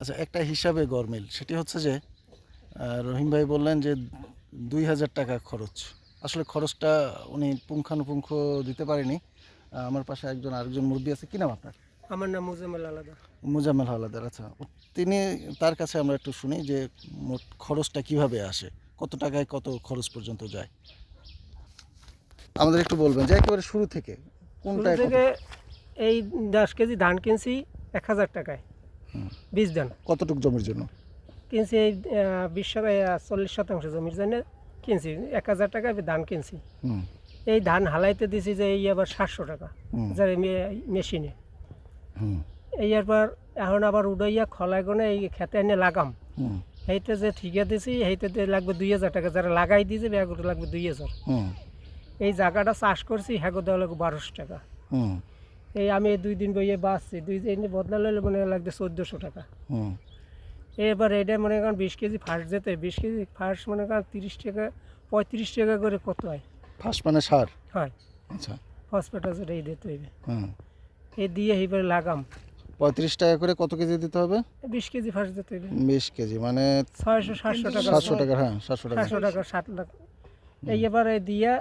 আচ্ছা একটা হিসাবে গরমিল সেটি হচ্ছে যে রহিম ভাই বললেন যে দুই হাজার টাকা খরচ। আসলে খরচটা উনি পুঙ্খানুপুঙ্খ দিতে পারেনি। আমার পাশে একজন আরেকজন মুরব্বী আছে। কি নাম আপনার? আমার নাম মুজাম্মেল আলাদা। মুজাম্মেল হাওলাদার আচ্ছা। তিনি তার কাছে আমরা একটু শুনি যে মোট খরচটা কীভাবে আসে? কত টাকায় কত খরচ পর্যন্ত যায়? আমাদের একটু বলবেন যে একেবারে শুরু থেকে কোনটা থেকে এই দশ কেজি ধান কিনছি এক হাজার টাকায়। বীজ ধান কতটুকু জমির জন্য? কিনছি এই বিশ চল্লিশ শতাংশ জমির জন্য কিনছি। এক হাজার টাকা ধান কিনছি। এই ধান হালাইতে দিছি যে এই আবার সাতশো টাকা যার মেশিনে। এই এরপর এখন আবার উড়াইয়া খলাই গনে এই খেতে এনে লাগাম। এইতে যে ঠিকা দিছি দিয়ে লাগবে দুই হাজার টাকা যারা লাগাই দিয়েছে ব্যাগুলো লাগবে দুই হাজার। এই জায়গাটা চাষ করছি হ্যাগো দেওয়া লাগবে বারোশো টাকা। এই আমি এই দুই দিন বইয়ে বাঁচছি। দুই দিন বদলা লইলে মনে লাগবে চোদ্দোশো টাকা। এবার এটা মনে করেন বিশ কেজি ফার্স্ট যেতে বিশ কেজি ফার্স্ট মনে করেন তিরিশ টাকা পঁয়ত্রিশ টাকা করে কত হয়? ফার্স্ট মানে সার? হয়। আচ্ছা। হসপিটাল এই দিতে হইবে। হুম। এ দিয়ে এইবার লাগাম। পঁয়ত্রিশ টাকা করে কত কেজি দিতে হবে? বিশ কেজি ফার্স্ট যেতে হইবে। বিশ কেজি মানে ছয়শো সাতশো টাকা। সাতশো টাকা হ্যাঁ সাতশো টাকা। সাতশো টাকা সাত লাখ। এই এবারে দিয়া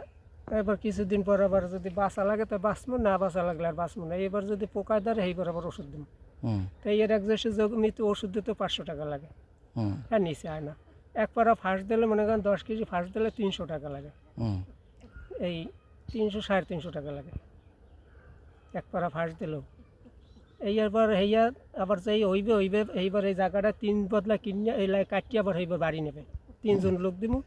এবার কিছুদিন পর আবার যদি বাঁচা লাগে তো বাঁচবো না বাঁচা লাগলে আর বাঁচবো না। এবার যদি পোকায় ধরে এইবার আবার ওষুধ দিব। হুম। তো এর এক দেশে জমিতে ওষুধ দিতে পাঁচশো টাকা লাগে। আর নিচে আয় না। এক পারা ফার্স্ট দিলে মনে করেন দশ কেজি ফার্স্ট দিলে তিনশো টাকা লাগে। হুম। এই তিনশো সাড়ে তিনশো টাকা লাগে। এক পারা ফার্স্ট দিলেও। এই এবার হেয়া আবার যেই হইবে হইবে এইবার এই জায়গাটা তিন বদলা কিনে এই কাটিয়ে আবার এইবার বাড়ি নেবে। তিনজন লোক দিব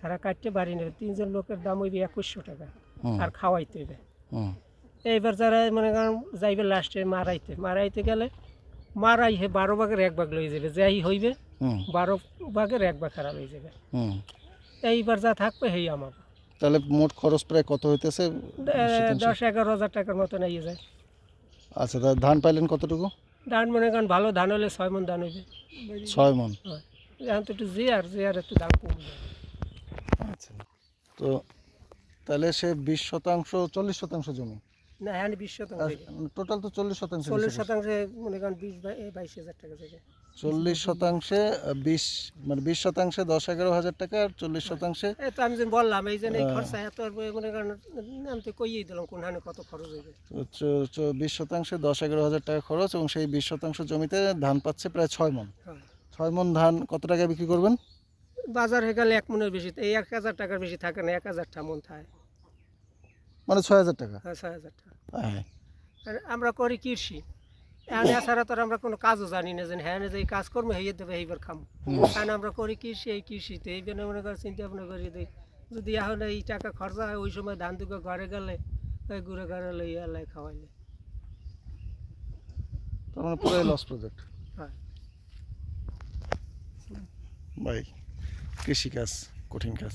তারা কাটতে বাড়ি নেবে তিনজন লোকের দাম হইবে একুশশো টাকা। আর খাওয়াইতে হইবে। এইবার যারা মনে করেন যাইবে লাস্টে মারাইতে মারাইতে গেলে মারাই হে বারো ভাগের এক ভাগ লয়ে যাবে। যাই হইবে বারো ভাগের এক ভাগ খারাপ হয়ে যাবে। এইবার যা থাকবে হেই আমার। তাহলে মোট খরচ প্রায় কত হইতেছে? দশ এগারো হাজার টাকার মতো নিয়ে যায়। আচ্ছা তা ধান পাইলেন কতটুকু? ধান মনে করেন ভালো ধান হলে ছয় মন ধান হইবে। ছয় মন। হয়। এখন তো একটু জিয়ার জিয়ার একটু দাম কম আচ্ছা। তো তাহলে সে বিশ শতাংশ চল্লিশ শতাংশ জমি? না এখন বিশ শতাংশ টোটাল তো চল্লিশ শতাংশ চল্লিশ শতাংশে মনে করেন বিশ বাই- বাইশ হাজার টাকা থেকে। চল্লিশ শতাংশে বিশ মানে বিশ শতাংশে দশ এগারো হাজার টাকা আর চল্লিশ শতাংশে এই তো আমি বললাম এই জন্য খরচা এত মনে করেন আমি তো কইয়েই দিলাম কোন হানে কত খরচ হইবে। চ- বিশ শতাংশে দশ এগারো হাজার টাকা খরচ এবং সেই বিশ শতাংশ জমিতে ধান পাচ্ছে প্রায় ছয় মন। হ্যাঁ। ছয় মন ধান কত টাকায় বিক্রি করবেন? বাজার হয়ে গেলে এক মনের বেশি এই এক হাজার টাকার বেশি থাকে না এক হাজার টা মন থাকে। মানে ছয় হাজার টাকা? হ্যাঁ ছয় হাজার টাকা। হ্যাঁ। আর আমরা করি কৃষি। এখন এছাড়া তো আমরা কোনো কাজও জানি না যে হ্যাঁ যে এই কাজ করব হইয়ে দেবে এইবার খাম। কারণ আমরা করি কৃষি এই কৃষিতে এই জন্য মনে করি চিন্তা ভাবনা করি দিই যদি এখন এই টাকা খরচা হয় ওই সময় ধান দুটো ঘরে গেলে ওই ঘুরে ঘরে লইয়া লাই খাওয়াইলে। তার মানে পুরাই লস প্রজেক্ট হয়। ভাই কৃষিকাজ কঠিন কাজ।